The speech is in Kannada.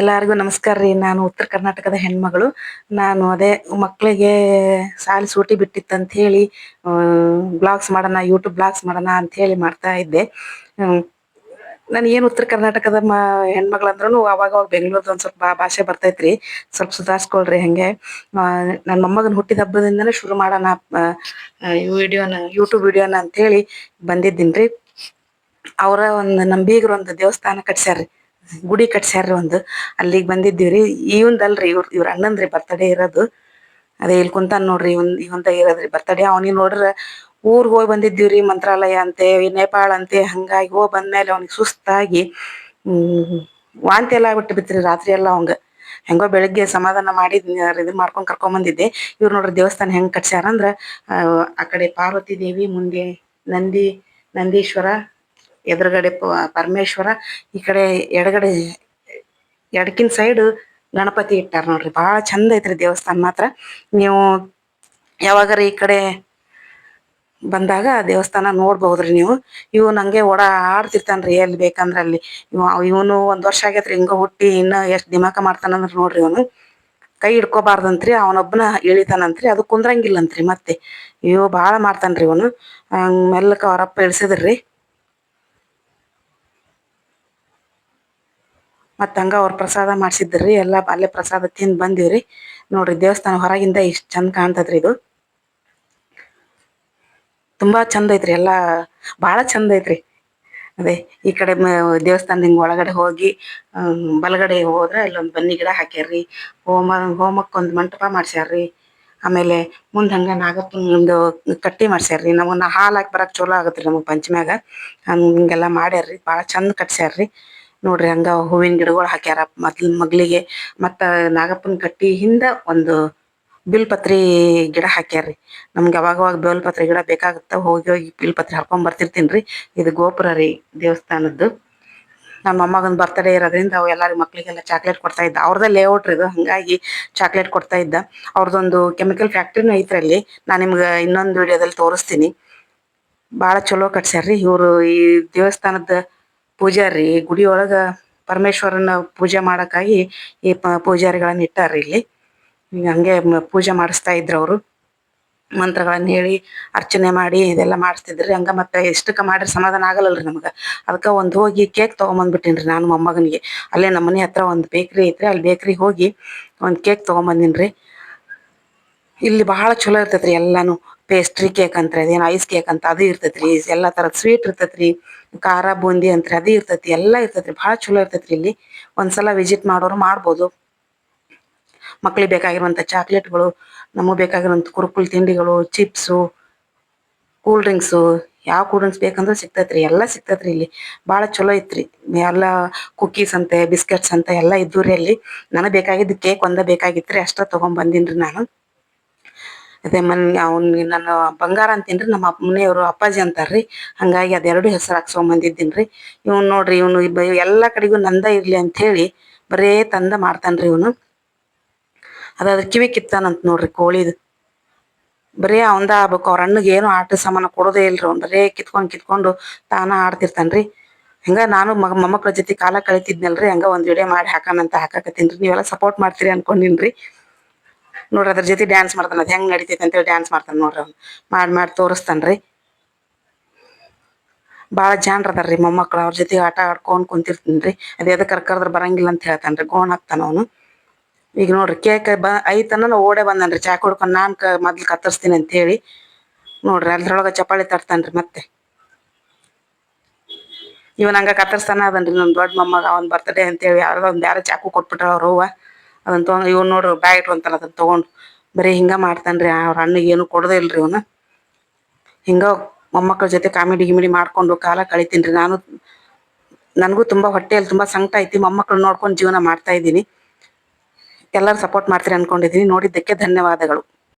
ಎಲ್ಲರಿಗೂ ನಮಸ್ಕಾರ ರೀ. ನಾನು ಉತ್ತರ ಕರ್ನಾಟಕದ ಹೆಣ್ಮಗಳು. ನಾನು ಅದೇ ಮಕ್ಕಳಿಗೆ ಸಾಲಿ ಸೂಟಿ ಬಿಟ್ಟಿತ್ತಂತ ಹೇಳಿ ಬ್ಲಾಗ್ಸ್ ಮಾಡೋಣ ಯೂಟ್ಯೂಬ್ ಬ್ಲಾಗ್ಸ್ ಮಾಡೋಣ ಅಂತ ಹೇಳಿ ಮಾಡ್ತಾ ಇದ್ದೆ. ನಾನು ಏನು ಉತ್ತರ ಕರ್ನಾಟಕದ ಮ ಹೆಣ್ಮಗಳಂದ್ರೂ ಅವಾಗ ಅವಾಗ ಬೆಂಗಳೂರ್ದು ಒಂದು ಸ್ವಲ್ಪ ಭಾಷೆ ಬರ್ತೈತ್ರಿ ಸ್ವಲ್ಪ ಸುಧಾರಿಸ್ಕೊಳ್ರಿ ಹಂಗೆ. ನನ್ನ ಮೊಮ್ಮಗನ ಹುಟ್ಟಿದ ಹಬ್ಬದಿಂದನೇ ಶುರು ಮಾಡೋಣ ವಿಡಿಯೋನ ಯೂಟ್ಯೂಬ್ ವಿಡಿಯೋನ ಅಂತ ಹೇಳಿ ಬಂದಿದ್ದೀನಿ ರೀ ಅವರ ಒಂದು ನಮ್ಮ ಒಂದು ದೇವಸ್ಥಾನ ಕಟ್ಸ್ಯಾರ್ರಿ. ಗುಡಿ ಕಟ್ಸ್ಯಾರ್ರಿ ಒಂದು. ಅಲ್ಲಿಗೆ ಬಂದಿದ್ದೀವ್ರಿ. ಇವಂದಲ್ರಿ ಇವ್ರ ಇವ್ರ ಅಣ್ಣಂದ್ರಿ ಬರ್ತಡೇ ಇರೋದು. ಅದೇ ಇಲ್ಲಿ ಕುಂತಾನ ನೋಡ್ರಿ ಇವನ್ ಇವಂದ ಇರೋದ್ರಿ ಬರ್ತಡೇ ಅವನಿಗೆ ನೋಡ್ರ ಊರ್ಗ್ ಹೋಗಿ ರೀ ಮಂತ್ರಾಲಯ ಅಂತೆ ನೇಪಾಳ ಅಂತೆ ಹಂಗಾಗಿ ಹೋಗಿ ಬಂದ್ಮೇಲೆ ಅವ್ನಿಗೆ ಸುಸ್ತಾಗಿ ವಾಂತಿ ಎಲ್ಲ ಆಗ್ಬಿಟ್ಟು ಬಿತ್ರಿ ರಾತ್ರಿ ಎಲ್ಲ ಅವಂಗ. ಹೆಂಗೋ ಬೆಳಗ್ಗೆ ಸಮಾಧಾನ ಮಾಡಿ ಇದು ಮಾಡ್ಕೊಂಡು ಕರ್ಕೊಂಡ್ ಬಂದಿದ್ದೆ. ಇವ್ರು ನೋಡ್ರಿ ದೇವಸ್ಥಾನ ಹೆಂಗ್ ಕಟ್ಸ್ಯಾರ ಅಂದ್ರ ಆ, ಆ ಕಡೆ ಪಾರ್ವತಿ ದೇವಿ ಮುಂದೆ ನಂದಿ ನಂದೀಶ್ವರ ಎದುರುಗಡೆ ಪರಮೇಶ್ವರ, ಈ ಕಡೆ ಎಡಗಡೆ, ಎಡಕಿನ ಸೈಡ್ ಗಣಪತಿ ಇಟ್ಟಾರ ನೋಡ್ರಿ. ಬಹಳ ಚಂದ ಐತ್ರಿ ದೇವಸ್ಥಾನ ಮಾತ್ರ. ನೀವು ಯಾವಾಗಾರ ಈ ಕಡೆ ಬಂದಾಗ ದೇವಸ್ಥಾನ ನೋಡ್ಬಹುದ್ರಿ ನೀವು. ಇವು ನಂಗೆ ಒಡ ಆಡ್ತಿರ್ತಾನ್ರಿ ಎಲ್ಲಿ ಬೇಕಂದ್ರೆ ಅಲ್ಲಿ. ಇವ, ಇವನು ಒಂದ್ ವರ್ಷ ಆಗೈತ್ರಿ ಹಿಂಗ ಹುಟ್ಟಿ ಇನ್ನ ಎಷ್ಟ್ ದಿಮಾಕ ಮಾಡ್ತಾನಂದ್ರ ನೋಡ್ರಿ ಇವನು ಕೈ ಹಿಡ್ಕೋಬಾರ್ದಂತ್ರಿ, ಅವನೊಬ್ಬನ ಇಳಿತಾನಂತ್ರಿ, ಅದು ಕುಂದ್ರಂಗಿಲ್ಲಂತ್ರಿ ಮತ್ತೆ. ಅಯ್ಯೋ ಬಾಳ ಮಾಡ್ತಾನ್ರಿ ಇವನು ಮೆಲ್ಲಕ ಅವರಪ್ಪ ಇಳ್ಸಿದ್ರಿ ಮತ್ತ ಹಂಗೆ ಅವ್ರು ಪ್ರಸಾದ ಮಾಡಿಸಿದ್ರು ರೀ ಎಲ್ಲ ಅಲ್ಲೇ ಪ್ರಸಾದ ತಿಂದು ಬಂದೀವಿ ರೀ ನೋಡಿರಿ ದೇವಸ್ಥಾನ ಹೊರಗಿಂದ ಇಷ್ಟು ಚಂದ ಕಾಣ್ತದ್ರಿ ಇದು. ತುಂಬಾ ಚಂದ ಐತ್ರಿ, ಎಲ್ಲ ಭಾಳ ಚಂದ ಐತ್ರಿ. ಅದೇ, ಈ ಕಡೆ ದೇವಸ್ಥಾನದ ಹಿಂಗೆ ಒಳಗಡೆ ಹೋಗಿ ಬಲಗಡೆ ಹೋದ್ರೆ ಅಲ್ಲೊಂದು ಬನ್ನಿ ಗಿಡ ಹಾಕ್ಯಾರ್ರಿ. ಹೋಮ, ಹೋಮಕ್ಕೊಂದು ಮಂಟಪ ಮಾಡ್ಸ್ಯಾರ್ರಿ. ಆಮೇಲೆ ಮುಂದೆ ಹಂಗ ನಾಗಪ್ಪಂದು ಕಟ್ಟಿ ಮಾಡ್ಸ್ಯಾರ್ರಿ. ನಮಗ್ ಹಾಲು ಹಾಕಿ ಬರಕ್ಕೆ ಚಲೋ ಆಗತ್ರಿ ನಮಗೆ ಪಂಚಮ್ಯಾಗ. ಹಂಗೆಲ್ಲಾ ಮಾಡ್ಯಾರ್ರಿ, ಭಾಳ ಚಂದ ಕಟ್ಸ್ಯಾರ್ರಿ. ನೋಡ್ರಿ ಹಂಗ ಹೂವಿನ ಗಿಡಗಳು ಹಾಕ್ಯಾರ. ಮೊದ್ಲ ಮಗ್ಲಿಗೆ ಮತ್ತ ನಾಗಪ್ಪನ ಕಟ್ಟಿ ಹಿಂದ ಒಂದು ಬಿಲ್ಪತ್ರಿ ಗಿಡ ಹಾಕ್ಯಾರ್ರಿ. ನಮ್ಗೆ ಅವಾಗ ಬೇಲ್ಪತ್ರಿ ಗಿಡ ಬೇಕಾಗತ್ತ ಹೋಗಿ ಹೋಗಿ ಬಿಲ್ಪತ್ರಿ ಹಾಕೊಂಡ್ ಬರ್ತಿರ್ತೀನ್ರಿ. ಇದು ಗೋಪುರ ರೀ ದೇವಸ್ಥಾನದ್ದು. ನಮ್ಮ ಅಮ್ಮಗನ್ ಬರ್ತಡೇ ಇರೋದ್ರಿಂದ ಅವು ಎಲ್ಲಾರು ಮಕ್ಕಳಿಗೆಲ್ಲ ಚಾಕ್ಲೇಟ್ ಕೊಡ್ತಾ ಇದ್ದ. ಅವ್ರದ್ದೇ ಲೇಔಟ್ ಇದು. ಹಂಗಾಗಿ ಚಾಕ್ಲೇಟ್ ಕೊಡ್ತಾ ಇದ್ದ. ಅವ್ರದ್ದೊಂದು ಕೆಮಿಕಲ್ ಫ್ಯಾಕ್ಟ್ರಿನೂ ಐತ್ರಲ್ಲಿ ನಾನು ನಿಮ್ಗೆ ಇನ್ನೊಂದು ವಿಡಿಯೋದಲ್ಲಿ ತೋರಿಸ್ತೀನಿ. ಬಾಳ ಚಲೋ ಕಟ್ಸ್ಯಾರ್ರಿ ಇವ್ರು ಈ ದೇವಸ್ಥಾನದ ಪೂಜಾರಿ ಗುಡಿ ಒಳಗ ಪರಮೇಶ್ವರನ ಪೂಜೆ ಮಾಡಕ್ಕಾಗಿ ಈ ಪ- ಪೂಜಾರಿಗಳನ್ನ ಇಟ್ಟಾರ್ರಿ ಇಲ್ಲಿ. ಹಂಗೆ ಪೂಜೆ ಮಾಡಿಸ್ತಾ ಇದ್ರು ಅವರು. ಮಂತ್ರಗಳನ್ನ ಹೇಳಿ, ಅರ್ಚನೆ ಮಾಡಿ ಇದೆಲ್ಲ ಮಾಡಿಸ್ತಿದ್ರಿ. ಹಂಗ ಮತ್ತೆ ಎಷ್ಟಕ್ಕ ಮಾಡ್ರಿ ಸಮಾಧಾನ ಆಗಲ್ಲಲ್ರಿ ನಮಗ. ಅದಕ್ಕೆ ಒಂದು ಹೋಗಿ ಕೇಕ್ ತೊಗೊಂಬಂದ್ಬಿಟ್ಟಿನ್ರಿ ನಾನು ಮೊಮ್ಮಗನಿಗೆ. ಅಲ್ಲೇ ನಮ್ಮ ಮನೆ ಹತ್ರ ಒಂದು ಬೇಕ್ರಿ ಐತ್ರಿ. ಅಲ್ಲಿ ಬೇಕ್ರಿ ಹೋಗಿ ಒಂದು ಕೇಕ್ ತಗೊಂಬಂದಿನ್ರಿ. ಇಲ್ಲಿ ಬಹಳ ಚಲೋ ಇರ್ತೈತ್ರಿ ಎಲ್ಲಾನು. ಪೇಸ್ಟ್ರಿ ಕೇಕ್ ಅಂತ ಅದೇನು ಐಸ್ ಕೇಕ್ ಅಂತ, ಅದು ಇರ್ತೈತ್ರಿ. ಎಲ್ಲಾ ತರದ್ ಸ್ವೀಟ್ ಇರ್ತೈತ್ರಿ. ಖಾರ, ಬೂಂದಿ ಅಂತ ಅದು ಇರ್ತೈತಿ. ಎಲ್ಲಾ ಇರ್ತೈತ್ರಿ. ಬಹಳ ಚಲೋ ಇರ್ತೈತ್ರಿ ಇಲ್ಲಿ. ಒಂದ್ಸಲ ವಿಸಿಟ್ ಮಾಡೋರು ಮಾಡ್ಬೋದು. ಮಕ್ಳಿಗೆ ಬೇಕಾಗಿರುವಂಥ ಚಾಕ್ಲೇಟ್ಗಳು, ನಮಗೆ ಬೇಕಾಗಿರುವಂಥ ಕುರುಕುಲ್ ತಿಂಡಿಗಳು, ಚಿಪ್ಸು, ಕೂಲ್ ಡ್ರಿಂಕ್ಸು, ಯಾವ ಕೂಲ್ ಡ್ರಿಂಕ್ಸ್ ಬೇಕಂದ್ರೆ ಸಿಗ್ತೈತ್ರಿ. ಎಲ್ಲಾ ಸಿಗ್ತೈತ್ರಿ ಇಲ್ಲಿ. ಬಹಳ ಚಲೋ ಐತ್ರಿ. ಎಲ್ಲಾ ಕುಕೀಸ್ ಅಂತೆ ಬಿಸ್ಕೆಟ್ಸ್ ಅಂತ, ಎಲ್ಲಾ ಇದ್ದುರಿ ಅಲ್ಲಿ. ನನಗೆ ಬೇಕಾಗಿದ್ದು ಕೇಕ್ ಒಂದ ರೀ ಅಷ್ಟೇ ತಗೊಂಡ್ ರೀ ನಾನು. ಅದೇ ಮನ್ ಅವ್ನಿಗೆ ನಾನು ಬಂಗಾರ ಅಂತೇನ್ರಿ, ನಮ್ಮ ಅಪ್ಪ ಮನೆಯವರು ಅಪ್ಪಾಜಿ ಅಂತಾರ್ರಿ. ಹಂಗಾಗಿ ಅದೆರಡು ಹೆಸರು ಹಾಕ್ಸ್ಕೊಂಬಂದಿದ್ದೀನಿ ರೀ ಇವ್ನು ನೋಡ್ರಿ, ಇವನು ಎಲ್ಲ ಕಡೆಗೂ ನಂದ ಇರ್ಲಿ ಅಂತ ಹೇಳಿ ಬರೇ ತಂದ ಮಾಡ್ತಾನ್ರಿ ಇವನು. ಅದು ಕಿವಿ ಕಿತ್ತಾನಂತ ನೋಡ್ರಿ ಕೋಳಿದು. ಬರೇ ಅವಂದ ಆಗ್ಬೇಕು, ಅವ್ರ ಅಣ್ಣಗೆ ಏನು ಆಟ ಸಾಮಾನ ಕೊಡೋದೇ ಇಲ್ರಿ ಅವ್ನು. ಬರೇ ಕಿತ್ಕೊಂಡು ಕಿತ್ಕೊಂಡು ತಾನ ಆಡ್ತಿರ್ತಾನ್ರಿ. ಹಂಗ ನಾನು ಮಗ ಮೊಮ್ಮಕ್ಳ ಜೊತೆ ಕಾಲ ಕಳಿತಿದ್ನಲ್ರಿ, ಹಂಗ ಒಂದು ವಿಡಿಯೋ ಮಾಡಿ ಹಾಕೋಣಂತ ರೀ. ನೀವೆಲ್ಲ ಸಪೋರ್ಟ್ ಮಾಡ್ತೀರಿ ಅನ್ಕೊಂಡಿನ್ರಿ. ನೋಡ್ರಿ ಅದ್ರ ಜೊತೆ ಡ್ಯಾನ್ಸ್ ಮಾಡ್ತಾನೆ. ಅದು ಹೆಂಗೆ ನಡಿತೈತಿ ಅಂತೇಳಿ ಡ್ಯಾನ್ಸ್ ಮಾಡ್ತಾನೆ ನೋಡ್ರಿ ಅವ್ನು. ಮಾಡಿ ಮಾಡಿ ತೋರಿಸ್ತಾನೆ ರೀ ಬಾಳ ಜಾಣ್ರ ರೀ ಮೊಮ್ಮಕ್ಳು. ಅವ್ರ ಜೊತೆ ಆಟ ಆಡ್ಕೊಂಡು ಕುಂತಿರ್ತೀನಿ ರೀ ಅದು ಎದಕ್ಕೆ ಕರ್ಕರ್ದ್ರ ಬರಂಗಿಲ್ಲ ಅಂತ ಹೇಳ್ತಾನ್ರಿ. ಗೋಣ ಹಾಕ್ತಾನ ಅವನು. ಈಗ ನೋಡ್ರಿ ಕೇಕ್ ಬ, ಐತನ ಓಡೇ ಬಂದನ್ರಿ. ಚಾ ಕುಡ್ಕೊಂಡ್ ನಾನು ಕ, ಮೊದ್ಲು ಕತ್ತರಿಸ್ತೀನಿ ಅಂತ ಹೇಳಿ ನೋಡ್ರಿ ಅದ್ರೊಳಗೆ ಚಪಾಳಿ ರೀ ಮತ್ತೆ. ಇವನ್ ಹಂಗ ಕತ್ತರಿಸ್ತಾನ ಅದನ್ರಿ. ನನ್ನ ದೊಡ್ಡ ಮೊಮ್ಮಗ, ಅವನ್ ಬರ್ತಡೇ ಅಂತೇಳಿ. ಯಾವ್ದೋ ಒಂದು ಯಾರೋ ಚಾಕು ಕೊಟ್ಬಿಟ್ರ ಅವ್ರ ಅವ್ವ. ಅದನ್ನ ತಗೊಂಡ್ ಇವ್ ನೋಡ್ರಿ ಬ್ಯಾಗ್ ಇಟ್ಕೊಂತಾನ ಅದನ್ನ ತಗೊಂಡ್ ಬರೀ ಹಿಂಗ ಮಾಡ್ತಾನ್ರಿ, ಅವ್ರ ಅಣ್ಣ ಏನು ಕೊಡದೇ ಇಲ್ರಿ ಇವನು. ಹಿಂಗ ಮೊಮ್ಮಕ್ಕಳ ಜೊತೆ ಕಾಮಿಡಿ ಗಿಮಿಡಿ ಮಾಡ್ಕೊಂಡು ಕಾಲ ಕಳಿತೀನ್ರಿ. ನಾನು ನನಗೂ ತುಂಬಾ ಹೊಟ್ಟೆಯಲ್ಲಿ ತುಂಬಾ ಸಂಕಟ ಐತಿ, ಮೊಮ್ಮಕ್ಕಳು ನೋಡ್ಕೊಂಡು ಜೀವನ ಮಾಡ್ತಾ ಇದ್ದೀನಿ. ಎಲ್ಲರೂ ಸಪೋರ್ಟ್ ಮಾಡ್ತೀರಿ ಅನ್ಕೊಂಡಿದ್ದೀನಿ ನೋಡಿದ್ದಕ್ಕೆ ಧನ್ಯವಾದಗಳು.